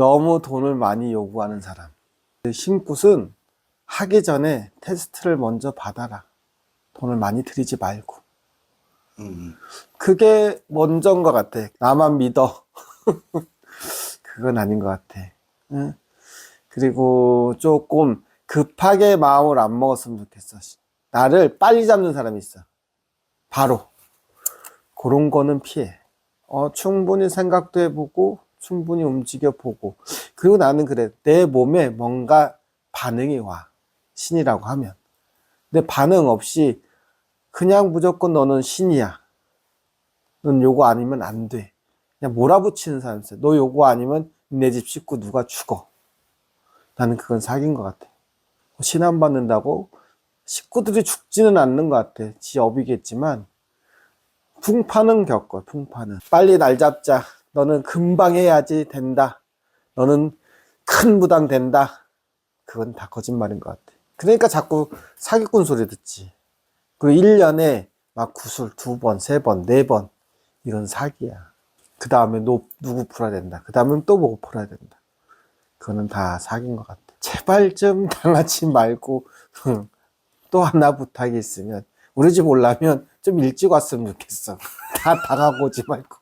너무 돈을 많이 요구하는 사람. 심굿은 하기 전에 테스트를 먼저 받아라. 돈을 많이 들이지 말고. 음. 그게 먼저인 것 같아. 나만 믿어. 그건 아닌 것 같아. 응? 그리고 조금 급하게 마음을 안 먹었으면 좋겠어. 나를 빨리 잡는 사람이 있어. 바로. 그런 거는 피해. 어, 충분히 생각도 해보고, 충분히 움직여 보고. 그리고 나는 그래. 내 몸에 뭔가 반응이 와. 신이라고 하면. 근데 반응 없이 그냥 무조건 너는 신이야. 넌 요거 아니면 안 돼. 그냥 몰아붙이는 사람 있어. 너 요거 아니면 내 집 식구 누가 죽어. 나는 그건 사기인 것 같아. 신안 받는다고 식구들이 죽지는 않는 것 같아. 지 업이겠지만 풍파는 겪어. 풍파는 빨리 날 잡자. 너는 금방 해야지 된다. 너는 큰 부담 된다. 그건 다 거짓말인 것 같아. 그러니까 자꾸 사기꾼 소리 듣지. 그리고 1년에 막 구슬 두 번, 세 번, 네 번. 이건 사기야. 그 다음에 너 누구 풀어야 된다. 그 다음엔 또뭐 풀어야 된다. 그거는 다 사기인 것 같아. 제발 좀 당하지 말고 또 하나 부탁이 있으면 우리 집 올라면 좀 일찍 왔으면 좋겠어. 다 당하고 오지 말고.